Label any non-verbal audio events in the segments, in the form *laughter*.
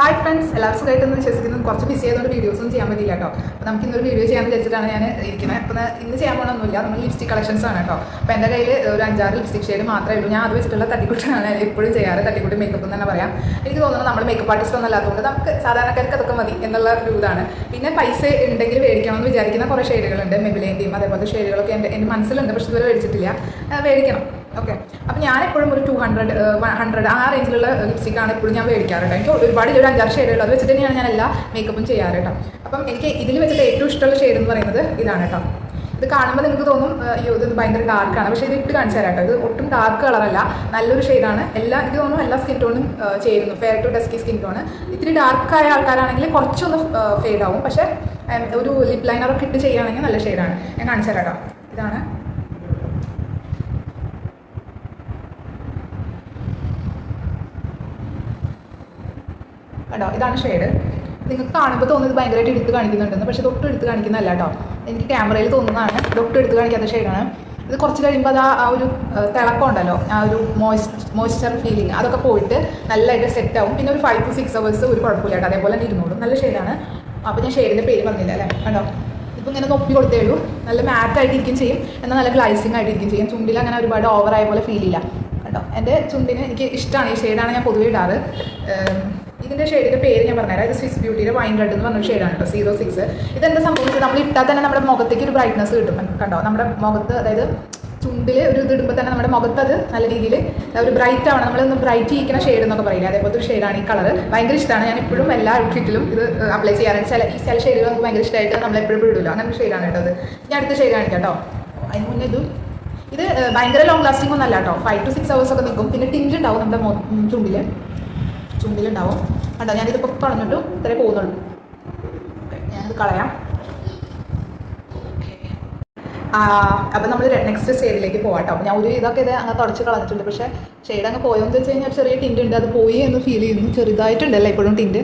Hi friends എല്ലാവരും സുഖമായിട്ടെന്ന് വിശ്വസിക്കുന്നു. കുറച്ച് ബിസി ആയതുകൊണ്ട് വീഡിയോസ് ചെയ്യാൻ പറ്റില്ല കേട്ടോ. അപ്പോൾ നമുക്ക് ഇന്നൊരു വീഡിയോ ചെയ്യാൻ വിചാരിച്ചിട്ടാണ് ഞാൻ ഇരിക്കുന്നത് അപ്പോൾ ഇന്ന് ചെയ്യാൻ പോകണമെന്നില്ല നമ്മൾ ലിപ്സ്റ്റിക് കളക്ഷൻസ് ആണ് കേട്ടോ. അപ്പോൾ എന്റെ കയ്യിൽ ഒരു അഞ്ചാറ് ലിപ്സ്റ്റിക് ഷെയ്ഡ് മാത്രമേ ഉള്ളൂ. ഞാൻ അത് വെച്ചിട്ടുള്ള തട്ടിക്കുട്ടാണ്. എപ്പോഴും ചെയ്യാറ് തട്ടിക്കുട്ടി മേക്കപ്പ് എന്ന് തന്നെ പറയാം. എനിക്ക് തോന്നുന്നത് നമ്മൾ മേക്കപ്പ് ആർട്ടിസ്റ്റ് ഒന്നും അല്ലാത്തതുകൊണ്ട് നമുക്ക് സാധാരണക്കാർക്ക് അതൊക്കെ മതി എന്നുള്ള ഒരു ഇതാണ്. പിന്നെ പൈസ ഉണ്ടെങ്കിൽ മേടിക്കണമെന്ന് വിചാരിക്കുന്ന കുറേ ഷെയ്ഡുകളുണ്ട് മെബിലേന്റെയും അതേപോലത്തെ ഷെയ്ഡുകളൊക്കെ എന്റെ എന്റെ മനസ്സിലുണ്ട്. പക്ഷെ ഇതുവരെ മേടിച്ചിട്ടില്ല. മേടിക്കണം. ഓക്കെ അപ്പോൾ ഞാൻ എപ്പോഴും ഒരു ടു ഹൺഡ്രഡ് ഹൺഡ്രഡ് ആ റേഞ്ചിലുള്ള ലിപ്സ്റ്റിക്കാണ് എപ്പോഴും ഞാൻ മേടിക്കാറ് കേട്ടോ എനിക്ക് ഒരുപാട് ഒരു അഞ്ചാറ് ഷെയ്ഡുകൾ അത് വെച്ചിട്ട് തന്നെയാണ് ഞാൻ എല്ലാ മേക്കപ്പും ചെയ്യാറ് കേട്ടോ. അപ്പം എനിക്ക് ഇതിൽ വെച്ചിട്ട് ഏറ്റവും ഇഷ്ടമുള്ള ഷെയ്ഡ് എന്ന് പറയുന്നത് ഇതാണ് കേട്ടോ. ഇത് കാണുമ്പോൾ നിങ്ങൾക്ക് തോന്നും അയ്യോ ഇത് ഭയങ്കര ഡാർക്കാണ് പക്ഷേ ഇത് ഇട്ട് കാണിച്ചു തരാം കേട്ടോ. ഇത് ഒട്ടും ഡാർക്ക് കളറല്ല നല്ലൊരു ഷെയ്ഡാണ് എല്ലാ എനിക്ക് തോന്നുന്നു എല്ലാ സ്കിൻ ടോണും ചെയ്യുന്നു fair to dusky skin tone ഇത്തിരി ഡാർക്കായ ആൾക്കാരാണെങ്കിൽ കുറച്ചൊന്ന് ഫെയ്ഡ് ആവും. പക്ഷേ ഒരു ലിപ് ലൈനറൊക്കെ ഇട്ട് ചെയ്യുകയാണെങ്കിൽ നല്ല ഷെയ്ഡാണ് ഞാൻ കാണിച്ചു തരാം കേട്ടോ. ഇതാണ് കേട്ടോ ഇതാണ് ഷെയ്ഡ് നിങ്ങൾക്ക് കാണുമ്പോൾ തോന്നുന്നത് ഭയങ്കരമായിട്ട് എടുത്ത് കാണിക്കുന്നുണ്ടെന്ന് പക്ഷേ തൊട്ട് എടുത്ത് കാണിക്കുന്നതല്ല കേട്ടോ. എനിക്ക് ക്യാമറയിൽ തോന്നുന്നതാണ്. തൊട്ട് എടുത്ത് കാണിക്കാത്ത ഷെയ്ഡാണ് ഇത് കുറച്ച് കഴിയുമ്പോൾ അത് ആ- ഒരു തിളക്കം ഉണ്ടല്ലോ ആ ഒരു മോയ്സ്ചർ ഫീലിംഗ് അതൊക്കെ പോയിട്ട് നല്ലതായിട്ട് സെറ്റ് ആവും. പിന്നെ ഒരു ഫൈവ് ടു സിക്സ് അവേഴ്സ് ഒരു കുഴപ്പമില്ല കേട്ടോ. അതേപോലെ തന്നെ ഇരുന്നോളും. നല്ല ഷെയ്ഡാണ് അപ്പോൾ ഞാൻ ഷെയ്ഡിന്റെ പേര് പറഞ്ഞില്ല അല്ലേ? കണ്ടോ? ഇപ്പോൾ ഇങ്ങനെ നൊപ്പി കൊടുത്തേ ഉള്ളൂ. നല്ല മാറ്റ് ആയിട്ടിരിക്കും ചെയ്യും. എന്നാൽ നല്ല ഗ്ലൈസിങ് ആയിട്ടിരിക്കും ചെയ്യും. ചുണ്ടിൽ അങ്ങനെ ഒരുപാട് ഓവറായ പോലെ ഫീൽ ഇല്ല. കേട്ടോ എന്റെ ചുണ്ടിന് എനിക്ക് ഇഷ്ടമാണ് ഈ ഷെയ്ഡാണ് ഞാൻ പൊതുവേ ഇടാറ്. ഇതിന്റെ ഷെയ്ഡിന്റെ പേര് ഞാൻ പറഞ്ഞുതരാം. ഇത് സ്വിസ് ബ്യൂട്ടിയുടെ വൈൻ റെഡ് എന്ന് പറഞ്ഞ ഷെയ്ഡാണ് കേട്ടോ. സീറോ സിക്സ് ഇതെന്താ സംഭവിച്ചത് നമ്മൾ ഇട്ടാൽ തന്നെ നമ്മുടെ മുഖത്തേക്ക് ഒരു ബ്രൈറ്റ്നസ് കിട്ടും. കണ്ടോ? നമ്മുടെ മുഖത്ത് അതായത് ചുണ്ടിൽ ഒരു ഇത് ഇടുമ്പോൾ തന്നെ നമ്മുടെ മുഖത്ത് അത് നല്ല രീതിയിൽ ഒരു ബ്രൈറ്റ് ആവണം. നമ്മളൊന്ന് ബ്രൈറ്റ് ചെയ്യിക്കുന്ന ഷെയ്ഡ് എന്നൊക്കെ പറയില്ല? അതേപോലത്തെ ഒരു ഷെയ്ഡാണ് ഈ കളർ ഭയങ്കര ഇഷ്ടമാണ് ഞാൻ ഇപ്പോഴും എല്ലാ ഔട്ട്ഫിറ്റിലും ഇത് അപ്ലൈ ചെയ്യാറുണ്ട്. ചില ഈ ചില ഷെയ്ഡുകൾ നമുക്ക് ഭയങ്കര ഇഷ്ടമായിട്ട് നമ്മൾ എപ്പോഴും ഇടില്ല അങ്ങനെ ഒരു ഷെയ്ഡാണ് കേട്ടോ അത് ഞാൻ അടുത്ത ഷെയ്ഡ് കാണിക്കാം കേട്ടോ. അതിന് മുന്നേ ഇത് ഇത് ഭയങ്കര ലോങ് ലാസ്റ്റിംഗ് ഒന്നല്ല കേട്ടോ. ഫൈവ് ടു സിക്സ് അവേഴ്സ് ഒക്കെ നിൽക്കും. പിന്നെ ടിഞ്ച് ഉണ്ടാവും നമ്മുടെ ചുണ്ടിൽ ചുണ്ടിലുണ്ടാവും കണ്ടോ ഞാനിതിപ്പോൾ കളഞ്ഞിട്ടും ഇത്രേ പോകുന്നുള്ളൂ. ഞാനിത് കളയാം. അപ്പം നമ്മൾ നെക്സ്റ്റ് ഷെയ്ഡിലേക്ക് പോകാം കേട്ടോ ഞാൻ ഒരു ഇതൊക്കെ ഇത് അങ്ങ് തുടച്ച് കളഞ്ഞിട്ടുണ്ട്. പക്ഷേ ഷെയ്ഡ് അങ്ങ് പോയോന്ന് വെച്ച് കഴിഞ്ഞാൽ ചെറിയ ടിന്റ് ഉണ്ട്. അത് പോയി എന്ന് ഫീൽ ചെയ്യുന്നു. ചെറുതായിട്ടുണ്ടല്ലേ ഇപ്പോഴും ടിന്റ്?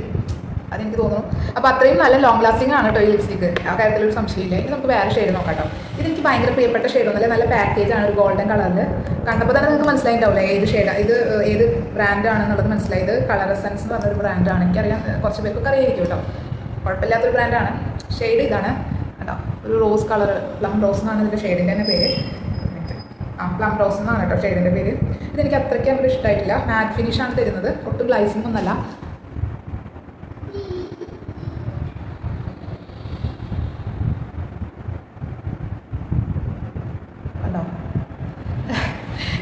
അതെനിക്ക് തോന്നുന്നു. അപ്പോൾ അത്രയും നല്ല ലോങ് ലാസ്റ്റിംഗ് ആണ് കേട്ടോ ഈ ലിപ്സ്റ്റിക്ക് ആ കാര്യത്തിൽ ഒരു സംശയമില്ല. ഇനി നമുക്ക് വേറെ ഷെയ്ഡ് നോക്കാം കേട്ടോ. ഇതെനിക്ക് ഭയങ്കര പ്രിയപ്പെട്ട ഷെയ്ഡ് ഒന്നുമില്ല. നല്ല പാക്കേജ് ആണ് ഒരു ഗോൾഡൻ കളറിൽ കണ്ടപ്പോൾ തന്നെ നിങ്ങൾക്ക് മനസ്സിലായിട്ടുണ്ടാവില്ല ഏത് ഷെയ്ഡാണ് ഇത് ഏത് ബ്രാൻഡ് ആണെന്നുള്ളത് മനസ്സിലായി ഇത് കളർ എസൻസ് എന്ന് പറഞ്ഞൊരു ബ്രാൻഡാണ് എനിക്കറിയാം. കുറച്ച് പേർക്കൊക്കെ അറിയായിരിക്കും കേട്ടോ. കുഴപ്പമില്ലാത്തൊരു ബ്രാൻഡാണ് ഷെയ്ഡ് ഇതാണ്. കേട്ടോ ഒരു റോസ് കളർ പ്ലം റോസ് എന്നാണ് ഇതിന്റെ ഷെയ്ഡിന്റെ തന്നെ പേര്. ആ പ്ലം റോസ് എന്നാണ് കേട്ടോ ഷെയ്ഡിന്റെ പേര്. ഇതെനിക്ക് അത്രയ്ക്ക് അങ്ങോട്ട് ഇഷ്ടമായിട്ടില്ല മാറ്റ് ഫിനിഷാണ് തരുന്നത്. ഒട്ടും ഗ്ലൈസിംഗ് ഒന്നല്ല കണ്ടോ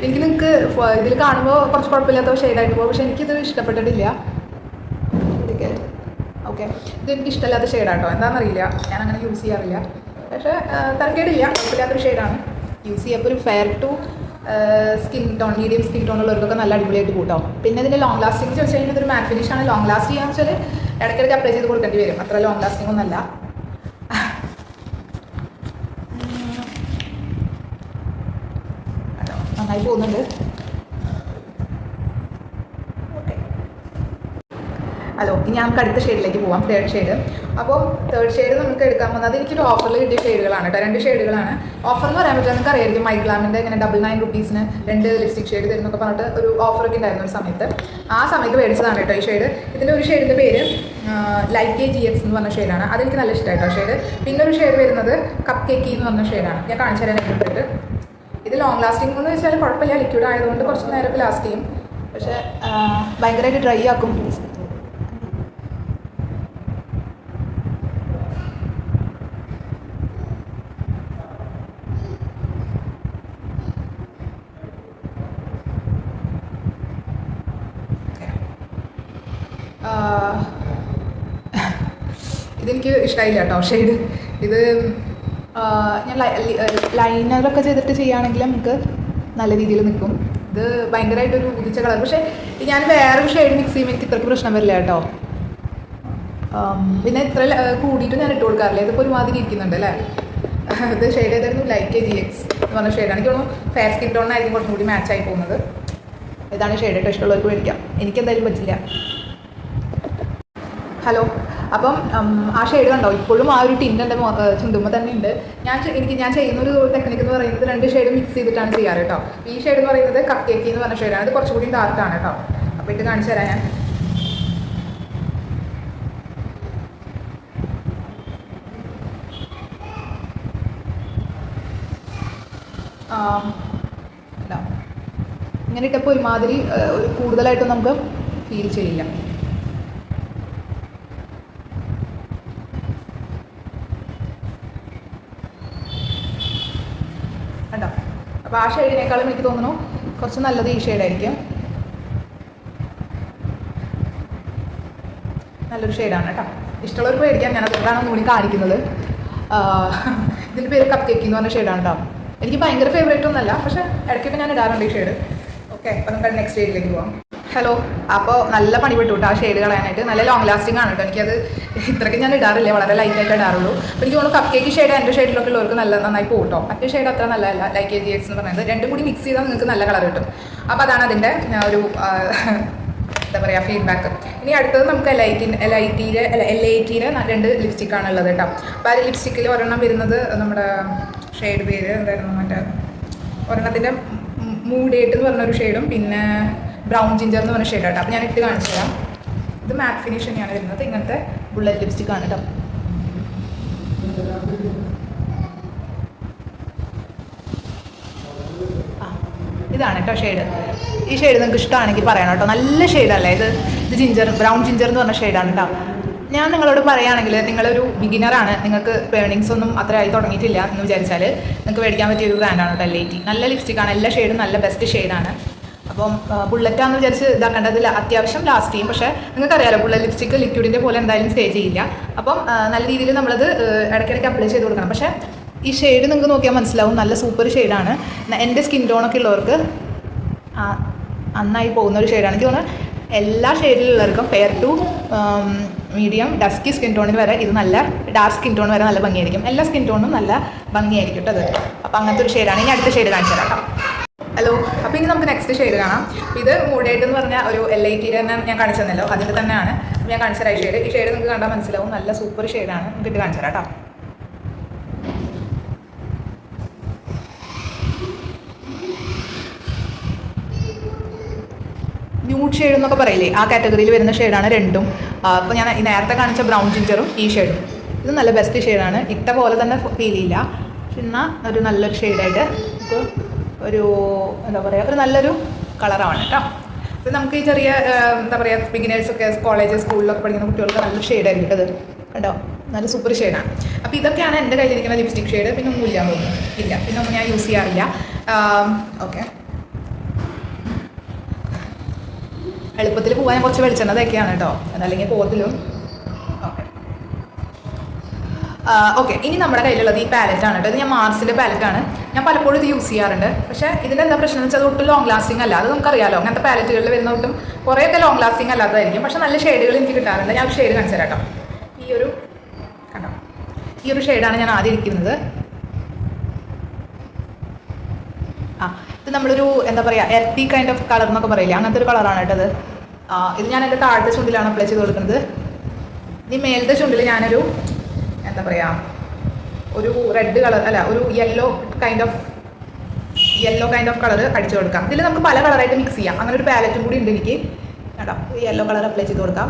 എനിക്ക് നിങ്ങൾക്ക് ഇതിൽ കാണുമ്പോൾ കുറച്ച് കുഴപ്പമില്ലാത്ത ഷെയ്ഡായിട്ട് പോകും പക്ഷെ എനിക്കിത് ഇഷ്ടപ്പെട്ടിട്ടില്ല. ഓക്കെ. ഇത് എനിക്ക് ഇഷ്ടമില്ലാത്ത ഷെയ്ഡാട്ടോ. എന്താണെന്നറിയില്ല. ഞാൻ അങ്ങനെ യൂസ് ചെയ്യാറില്ല. പക്ഷേ തരക്കേടില്ല. കുഴപ്പമില്ലാത്തൊരു ഷെയ്ഡാണ്. യൂസ് ചെയ്യുമ്പോൾ ഒരു fair to skin tone medium skin tone ഉള്ളവർക്കൊക്കെ നല്ല അടിപൊളിയായിട്ട് കൂട്ടാം. പിന്നെ ഇതിന്റെ ലോങ് ലാസ്റ്റിംഗ് ചോദിച്ചു കഴിഞ്ഞാൽ ഇതൊരു മാറ്റ് ഫിനിഷ് ആണ്. ലോങ് ലാസ്റ്റ് ചെയ്യാന്ന് വെച്ചാൽ ഇടയ്ക്കിടയ്ക്ക് അപ്ലൈ ചെയ്ത് കൊടുക്കേണ്ടി വരും. അത്ര ലോങ് ലാസ്റ്റിംഗ് ഒന്നല്ല? നന്നായി പോകുന്നുണ്ട് ഓക്കെ ഹലോ ഇനി നമുക്ക് അടുത്ത ഷെയ്ഡിലേക്ക് പോവാം. തേർഡ് ഷെയ്ഡ് അപ്പോൾ തേർഡ് ഷെയ്ഡ് നമുക്ക് എടുക്കാൻ പോകുന്നത് എനിക്കൊരു ഓഫറിൽ കിട്ടിയ ഷെയ്ഡുകളാണ് കേട്ടോ രണ്ട് ഷെയ്ഡുകളാണ് ഓഫർ എന്ന് പറയാൻ പറ്റില്ല നിങ്ങൾക്ക് അറിയായിരിക്കും മൈഗ്ലാമിന്റെ ഇങ്ങനെ ഡബിൾ നയൻ റുപ്പീസിന് രണ്ട് ലിപ്സ്റ്റിക് ഷെയ്ഡ് തരുന്നൊക്കെ പറഞ്ഞിട്ട് ഒരു ഓഫറൊക്കെ ഉണ്ടായിരുന്നു ഒരു സമയത്ത്. ആ സമയത്ത് മേടിച്ചതാണ് കേട്ടോ ഈ ഷെയ്ഡ് ഇതിന്റെ ഒരു ഷെയ്ഡിന്റെ പേര് ലൈറ്റ് കെ ജി എക്സ് എന്ന് പറഞ്ഞ ഷെയ്ഡാണ് അതെനിക്ക് നല്ല ഇഷ്ടമായിട്ടോ ഷെയ്ഡ് പിന്നെ ഒരു ഷെയ്ഡ് വരുന്നത് കപ്പ് കേക്ക് എന്ന് പറഞ്ഞ ഷെയ്ഡാണ് ഞാൻ കാണിച്ചു തരാൻ ഇട്ടിട്ട് ഇത് ലോങ് ലാസ്റ്റിംഗ് എന്ന് വെച്ചാൽ കുഴപ്പമില്ല. ലിക്വിഡ് ആയതുകൊണ്ട് കുറച്ച് നേരമൊക്കെ ലാസ്റ്റ് ചെയ്യും. പക്ഷേ ഭയങ്കരമായിട്ട് ഡ്രൈ ആക്കും ആഹ് ഇതെനിക്ക് ഇഷ്ടമായില്ല കേട്ടോ ഷെയ്ഡ് ഇത് ഞാൻ ലൈനറൊക്കെ ചെയ്തിട്ട് ചെയ്യുകയാണെങ്കിൽ നമുക്ക് നല്ല രീതിയിൽ നിൽക്കും. ഇത് ഭയങ്കരമായിട്ടൊരു ഉദിച്ച കളർ പക്ഷേ ഞാൻ വേറൊരു ഷെയ്ഡ് മിക്സ് ചെയ്യുമ്പോൾ എനിക്ക് ഇത്രയ്ക്ക് പ്രശ്നം വരില്ല കേട്ടോ. പിന്നെ ഇത്ര കൂടിയിട്ട് ഞാൻ ഇട്ട് കൊടുക്കാറില്ല. ഇതിപ്പോൾ ഒരുമാതിരി ഇരിക്കുന്നുണ്ട് അല്ലേ? ഇത് ഷെയ്ഡ് ചെയ്തായിരുന്നു ലൈറ്റ് ജി എക്സ് എന്ന് പറഞ്ഞ ഷെയ്ഡാണ് എനിക്ക് തോന്നുന്നു ഫെയർ സ്കിൻ ടോണായിരിക്കും കുറച്ചും കൂടി മാച്ച് ആയി പോകുന്നത്. ഇതാണ് ഷെയ്ഡ് ഇഷ്ടമുള്ളവർക്ക് മേടിക്കാം. എനിക്കെന്തായാലും പറ്റില്ല. ഹലോ അപ്പം ആ ഷെയ്ഡ് കണ്ടോ? ഇപ്പോഴും ആ ഒരു ടിന്റെ എന്റെ ചുണ്ടുമ്പോൾ തന്നെ ഉണ്ട്. ഞാൻ എനിക്ക് ഞാൻ ചെയ്യുന്ന ഒരു ടെക്നിക്ക് എന്ന് പറയുന്നത് രണ്ട് ഷെയ്ഡ് മിക്സ് ചെയ്തിട്ടാണ് ചെയ്യാറ് കേട്ടോ. ഈ ഷെയ്ഡ് എന്ന് പറയുന്നത് കക്കേക്കി എന്ന് പറഞ്ഞ ഷെയ്ഡാണ് അത് കുറച്ചുകൂടി ഡാർക്കാണ് കേട്ടോ. അപ്പം ഇട്ട് കാണിച്ചു തരാം ഞാൻ. ഇങ്ങനെ ഇട്ടപ്പോൾ ഒരുമാതിരി കൂടുതലായിട്ടും നമുക്ക് ഫീൽ ചെയ്യില്ല. ആ ഷെയ്ഡിനേക്കാളും എനിക്ക് തോന്നുന്നു കുറച്ച് നല്ലത് ഈ ഷെയ്ഡായിരിക്കും. നല്ലൊരു ഷെയ്ഡാണ് കേട്ടോ. ഇഷ്ടമുള്ളവർ മേടിക്കാൻ ഞാൻ അതുകൊണ്ടാണ് ഒന്നുകൂടി കാണിക്കുന്നത്. ഇതിന്റെ പേര് കപ്പ് കേക്ക് എന്ന് പറഞ്ഞ ഷെയ്ഡാണ് കേട്ടോ. എനിക്ക് ഭയങ്കര ഫേവറേറ്റ് ഒന്നല്ല പക്ഷേ ഇടയ്ക്കൊക്കെ ഞാൻ ഇടാറുണ്ട് ഈ ഷെയ്ഡ്. ഓക്കെ അപ്പം നമുക്ക് നെക്സ്റ്റ് ഷെയ്ഡിലേക്ക് പോവാം. ഹലോ അപ്പോൾ നല്ല പണി പെട്ടു കേട്ടോ ആ ഷെയ്ഡ് കളയാനായിട്ട്. നല്ല ലോങ് ലാസ്റ്റിംഗ് ആണ് കേട്ടോ. എനിക്കത് ഇത്രയ്ക്ക് ഞാൻ ഇടാറില്ല വളരെ ലൈറ്റ് ആയിട്ട് ഇടാറുള്ളൂ. അപ്പോൾ എനിക്ക് തോന്നുന്നു കപ്പ് കേക്ക് ഷെയ്ഡ് എന്റെ ഷെയ്ഡിലൊക്കെ ഉള്ളവർക്ക് നല്ല നന്നായി പോകും കേട്ടോ മറ്റേ ഷെയ്ഡ് അത്ര നല്ലതല്ല ലൈക്ക് എ ജി എക്സ് എന്ന് പറയുന്നത്. രണ്ടും കൂടി മിക്സ് ചെയ്താൽ നിങ്ങൾക്ക് നല്ല കളർ കിട്ടും. അപ്പോൾ അതാണ് അതിന്റെ ഒരു എന്താ പറയുക ഫീഡ്ബാക്ക് ഇനി അടുത്തത് നമുക്ക് L I T L I ടിയിലെ L I ടിയിലെ രണ്ട് ലിപ്സ്റ്റിക്കാണ് ഉള്ളത് കേട്ടോ. അപ്പോൾ ആ ലിപ്സ്റ്റിക്കിൽ ഒരെണ്ണം വരുന്നത് നമ്മുടെ ഷെയ്ഡ് പേര് എന്തായിരുന്നു? മറ്റേ ഒരെണ്ണത്തിന്റെ മൂഡേറ്റ് എന്ന് പറഞ്ഞൊരു ഷെയ്ഡും പിന്നെ ബ്രൗൺ ജിഞ്ചർ എന്ന് പറഞ്ഞ ഷെയ്ഡ് കേട്ടോ അപ്പോൾ ഞാൻ ഇട്ട് കാണിച്ചു തരാം. ഇത് മാറ്റ് ഫിനിഷ് തന്നെയാണ് വരുന്നത്. ഇങ്ങനത്തെ ബുള്ളറ്റ് ലിപ്സ്റ്റിക് ആണ് കേട്ടോ ഇതാണ് കേട്ടോ ഷെയ്ഡ് ഈ ഷെയ്ഡ് നിങ്ങൾക്ക് ഇഷ്ടമാണെങ്കിൽ പറയണം കേട്ടോ നല്ല ഷെയ്ഡല്ലേ ഇത്? ഇത് ജിഞ്ചർ ബ്രൗൺ ജിഞ്ചർ എന്ന് പറഞ്ഞ ഷെയ്ഡാണ് കേട്ടോ ഞാൻ നിങ്ങളോട് പറയുകയാണെങ്കിൽ നിങ്ങളൊരു ബിഗിനറാണ് നിങ്ങൾക്ക് പേണിങ്സ് ഒന്നും അത്ര ആയി തുടങ്ങിയിട്ടില്ല എന്ന് വിചാരിച്ചാൽ നിങ്ങൾക്ക് മേടിക്കാൻ പറ്റിയ ഒരു ബ്രാൻഡാണ് കേട്ടോ എൽ ഐ ടി നല്ല ലിപ്സ്റ്റിക്കാണ് എല്ലാ ഷെയ്ഡും നല്ല ബെസ്റ്റ് ഷെയ്ഡാണ് അപ്പം ബുള്ളറ്റാന്ന് വിചാരിച്ച് ഇതാക്കേണ്ടത് അതിൽ അത്യാവശ്യം ലാസ്റ്റ് ചെയ്യും. പക്ഷേ നിങ്ങൾക്കറിയാലോ ബുള്ളറ്റ് ലിപ്സ്റ്റിക്ക് ലിക്വിഡിന്റെ പോലെ എന്തായാലും സ്റ്റേ ചെയ്യില്ല. അപ്പം നല്ല രീതിയിൽ നമ്മളത് ഇടയ്ക്കിടയ്ക്ക് അപ്ലൈ ചെയ്ത് കൊടുക്കണം. പക്ഷേ ഈ ഷെയ്ഡ് നിങ്ങൾക്ക് നോക്കിയാൽ മനസ്സിലാവും. നല്ല സൂപ്പർ ഷെയ്ഡാണ് എന്റെ സ്കിൻ ടോണൊക്കെ ഉള്ളവർക്ക് നന്നായി പോകുന്ന ഒരു ഷെയ്ഡാണ് എനിക്ക് തോന്നുന്നത് എല്ലാ ഷെയ്ഡിലുള്ളവർക്കും fair to medium dusky skin ടോണിന് വരെ ഇത് നല്ല ഡാർക്ക് സ്കിൻ ടോൺ വരെ നല്ല ഭംഗിയായിരിക്കും. എല്ലാ സ്കിൻ ടോണും നല്ല ഭംഗിയായിരിക്കും കേട്ടോ അത്. അപ്പോൾ അങ്ങനത്തെ ഒരു ഷെയ്ഡാണ് ഇനി അടുത്ത ഷെയ്ഡ് കാണിച്ചു തരാം ഹലോ അപ്പോൾ ഇനി നമുക്ക് നെക്സ്റ്റ് ഷെയ്ഡ് കാണാം. ഇത് മൂഡായിട്ട് എന്ന് പറഞ്ഞ ഒരു എൽ ഐ ടി തന്നെ ഞാൻ കാണിച്ചു തന്നല്ലോ അതിന്റെ തന്നെയാണ് ഞാൻ കാണിച്ച റൈ ഷെയ്ഡ് ഈ ഷെയ്ഡ് നിങ്ങൾക്ക് കണ്ടാൽ മനസ്സിലാവും. നല്ല സൂപ്പർ ഷെയ്ഡാണ് നമുക്ക് ഇത് കാണിച്ചു തരാം കേട്ടോ ന്യൂഡ് ഷെയ്ഡ് എന്നൊക്കെ പറയില്ലേ? ആ കാറ്റഗറിയിൽ വരുന്ന ഷെയ്ഡാണ് രണ്ടും. അപ്പോൾ ഞാൻ നേരത്തെ കാണിച്ച ബ്രൗൺ ജിഞ്ചറും ഈ ഷെയ്ഡും ഇത് നല്ല ബെസ്റ്റ് ഷെയ്ഡാണ് ഇട്ട പോലെ തന്നെ ഫീൽ ചെയ്യില്ല എന്നാൽ ഒരു നല്ലൊരു ഷെയ്ഡായിട്ട് നമുക്ക് ഒരു എന്താ പറയുക ഒരു നല്ലൊരു കളറാണ് കേട്ടോ. ഇത് നമുക്ക് ഈ ചെറിയ എന്താ പറയുക ബിഗിനേഴ്സൊക്കെ കോളേജ് സ്കൂളിലൊക്കെ പഠിക്കുന്ന കുട്ടികൾക്ക് നല്ല ഷെയ്ഡായിരിക്കും ഇത്. കേട്ടോ നല്ല സൂപ്പർ ഷെയ്ഡാണ്. അപ്പോൾ ഇതൊക്കെയാണ് എന്റെ കയ്യിലിരിക്കുന്ന ലിപ്സ്റ്റിക് ഷെയ്ഡ് പിന്നെ ഒന്നും ഇല്ല ഇല്ല. പിന്നെ ഒന്നും ഞാൻ യൂസ് ചെയ്യാറില്ല. ഓക്കെ. എളുപ്പത്തിൽ പോകാൻ കുറച്ച് വെളിച്ചെണ്ണ തേക്കാണ് കേട്ടോ. അതല്ലെങ്കിൽ പോകത്തിലും ഓക്കെ. ഇനി നമ്മുടെ കയ്യിലുള്ളത് ഈ പാലറ്റാണ് കേട്ടോ. ഇത് ഞാൻ മാർസിന്റെ പാലറ്റ് ആണ്. ഞാൻ പലപ്പോഴും ഇത് യൂസ് ചെയ്യാറുണ്ട്. പക്ഷേ ഇതിന്റെ എന്താ പ്രശ്നം എന്ന് വെച്ചാൽ അത് ഒട്ടും ലോങ് ലാസ്റ്റിംഗ് അല്ല. അത് നമുക്കറിയാലോ. അങ്ങനത്തെ പാലറ്റുകളിൽ വരുന്ന ഒട്ടും കുറേയൊക്കെ ലോങ് ലാസ്റ്റിംഗ് അല്ലാത്തതായിരിക്കും. പക്ഷേ നല്ല ഷെയ്ഡുകൾ എനിക്ക് കിട്ടാറുണ്ട്. ഞാൻ ഷെയ്ഡ് കാണിച്ചു തരാം ഈ ഒരു കണ്ടോ? ഈ ഒരു ഷെയ്ഡാണ് ഞാൻ ആദ്യം ഇരിക്കുന്നത്. ആ ഇത് നമ്മളൊരു എന്താ പറയുക എർത്തി കൈൻഡ് ഓഫ് കളർ എന്നൊക്കെ പറയില്ലേ? അങ്ങനത്തെ ഒരു കളറാണ് കേട്ടത് ഇത്. ഞാൻ എന്റെ താഴത്തെ ചുണ്ടിലാണ് അപ്ലൈ ചെയ്ത് കൊടുക്കുന്നത്. ഇനി മേലത്തെ ചുണ്ടിൽ ഞാനൊരു എന്താ പറയുക ഒരു റെഡ് കളർ അല്ല ഒരു yellow kind of yellow kind of colour അടിച്ചു കൊടുക്കാം. ഇതിൽ നമുക്ക് പല കളറായിട്ട് മിക്സ് ചെയ്യാം. അങ്ങനെ ഒരു പാലറ്റും കൂടി ഉണ്ട് എനിക്ക്. കേട്ടോ യെല്ലോ കളർ അപ്ലൈ ചെയ്ത് കൊടുക്കാം.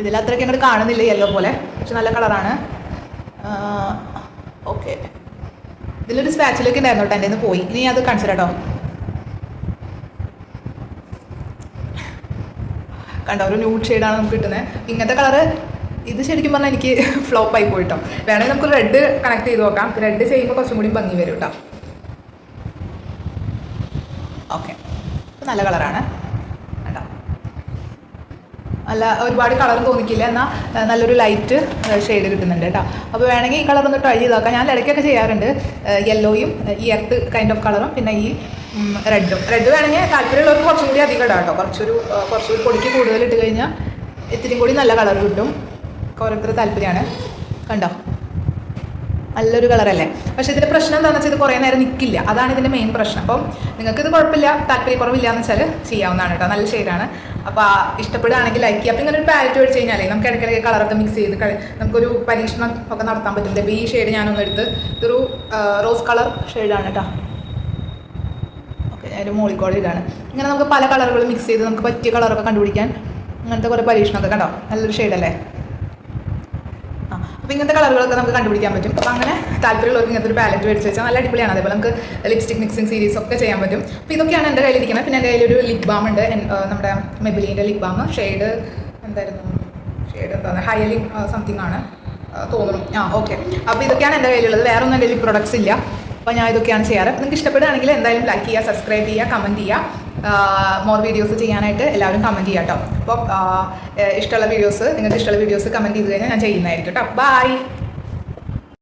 ഇതിൽ അത്രയ്ക്ക് അങ്ങോട്ട് കാണുന്നില്ല യെല്ലോ പോലെ പക്ഷെ നല്ല കളറാണ് ഓക്കെ ഇതിലൊരു സ്പാച്ചിലൊക്കെ ഉണ്ടായിരുന്നു കേട്ടോ എന്റെ പോയി. ഇനി അത് കൺസിഡർ കേട്ടോ. കണ്ടോ ഒരു ന്യൂഡ് ഷെയ്ഡാണ് നമുക്ക് കിട്ടുന്നത്. ഇങ്ങനത്തെ കളറ് ഇത് ശരിക്കും പറഞ്ഞാൽ എനിക്ക് *laughs* ഫ്ലോപ്പ് ആയി പോയിട്ടോ. വേണമെങ്കിൽ നമുക്ക് റെഡ് കണക്ട് ചെയ്ത് നോക്കാം. റെഡ് ചെയ്യുമ്പോൾ കുറച്ചും കൂടി ഭംഗി വരും കേട്ടോ ഓക്കെ നല്ല കളറാണ് കണ്ടോ? നല്ല ഒരുപാട് കളർ തോന്നിക്കില്ല. എന്നാൽ നല്ലൊരു ലൈറ്റ് ഷെയ്ഡ് കിട്ടുന്നുണ്ട് കേട്ടോ അപ്പോൾ വേണമെങ്കിൽ ഈ കളർ ഒന്ന് ട്രൈ ചെയ്ത് നോക്കാം. ഞാൻ ഇടയ്ക്കൊക്കെ ചെയ്യാറുണ്ട് യെല്ലോയും ഈ എർത്ത് കൈൻഡ് ഓഫ് കളറും പിന്നെ ഈ റെഡും റെഡ് വേണമെങ്കിൽ താല്പര്യമുള്ളവർക്ക് കുറച്ചും കൂടി അധികം ഇടാം കേട്ടോ കുറച്ചൊരു കുറച്ചൊരു പൊടിക്ക് കൂടുതൽ ഇട്ട് കഴിഞ്ഞാൽ ഇത്തിരി കൂടി നല്ല കളർ കിട്ടും. ഓരോരുത്തർ താല്പര്യമാണ്. കണ്ടോ? നല്ലൊരു കളറല്ലേ പക്ഷേ ഇതിന്റെ പ്രശ്നം എന്താണെന്ന് വെച്ചാൽ ഇത് കുറേ നേരം നിൽക്കില്ല അതാണ് ഇതിന്റെ മെയിൻ പ്രശ്നം. അപ്പം നിങ്ങൾക്ക് ഇത് കുഴപ്പമില്ല താല്പര്യക്കുറവില്ല എന്ന് വെച്ചാൽ ചെയ്യാവുന്നതാണ് കേട്ടോ. നല്ല ഷെയ്ഡാണ് അപ്പോൾ ഇഷ്ടപ്പെടുകയാണെങ്കിൽ ലൈക്ക് ചെയ്യുക. അപ്പോൾ ഇങ്ങനെ ഒരു പാലറ്റ് കഴിഞ്ഞാലേ നമുക്ക് ഇടയ്ക്കിടയ്ക്ക് കളറൊക്കെ മിക്സ് ചെയ്ത് നമുക്കൊരു പരീക്ഷണം ഒക്കെ നടത്താൻ പറ്റും അപ്പോൾ ഈ ഷെയ്ഡ് ഞാനൊന്ന് എടുത്ത് ഇതൊരു റോസ് കളർ ഷെയ്ഡാണ് കേട്ടോ. ഓക്കെ ഞാനൊരു മോളിക്കോട് ഇതാണ് ഇങ്ങനെ നമുക്ക് പല കളറുകൾ മിക്സ് ചെയ്ത് നമുക്ക് പറ്റിയ കളറൊക്കെ കണ്ടുപിടിക്കാൻ അങ്ങനത്തെ കുറേ പരീക്ഷണമൊക്കെ കണ്ടോ? നല്ലൊരു ഷെയ്ഡല്ലേ അപ്പോൾ ഇങ്ങനത്തെ കളറുകളൊക്കെ നമുക്ക് കണ്ടുപിടിക്കാൻ പറ്റും. അപ്പോൾ അങ്ങനെ താല്പര്യമുള്ളവർക്ക് ഇങ്ങനത്തെ ഒരു പാലറ്റ് മേടിച്ച് വെച്ചാൽ നല്ല അടിപൊളിയാണ്. അതേപോലെ നമുക്ക് ലിപ്സ്റ്റിക് മിക്സിംഗ് സീരീസ് ഒക്കെ ചെയ്യാൻ പറ്റും. അപ്പോൾ ഇതൊക്കെയാണ് എന്റെ കയ്യിലിരിക്കുന്നത്. പിന്നെ എന്റെ കയ്യിലൊരു ലിപ് ബാം ഉണ്ട്. നമ്മുടെ മെബിലിന്റെ ലിപ് ബാം ഷെയ്ഡ് എന്തായിരുന്നു? ഷെയ്ഡ് എന്താണ്? ഹയലിംഗ് സംതിങ് ആണ്. തോന്നുന്നു. ആ ഓക്കെ അപ്പോൾ ഇതൊക്കെയാണ് എന്റെ കയ്യിലുള്ളത്. വേറെ ഒന്നും എന്റെ കയ്യിൽ പ്രൊഡക്ട്സ് ഇല്ല. അപ്പോൾ ഞാൻ ഇതൊക്കെയാണ് ചെയ്യാറ്. നിങ്ങൾക്ക് ഇഷ്ടപ്പെടുകയാണെങ്കിൽ എന്തായാലും ലൈക്ക് ചെയ്യുക സബ്സ്ക്രൈബ് ചെയ്യുക കമന്റ് ചെയ്യുക. മോർ വീഡിയോസ് ചെയ്യാനായിട്ട് എല്ലാവരും കമന്റ് ചെയ്യാം കേട്ടോ അപ്പോൾ ഇഷ്ടമുള്ള വീഡിയോസ് നിങ്ങൾക്ക് ഇഷ്ടമുള്ള വീഡിയോസ് കമന്റ് ചെയ്ത് കഴിഞ്ഞാൽ ഞാൻ ചെയ്യുന്നതായിരിക്കും കേട്ടോ ബൈ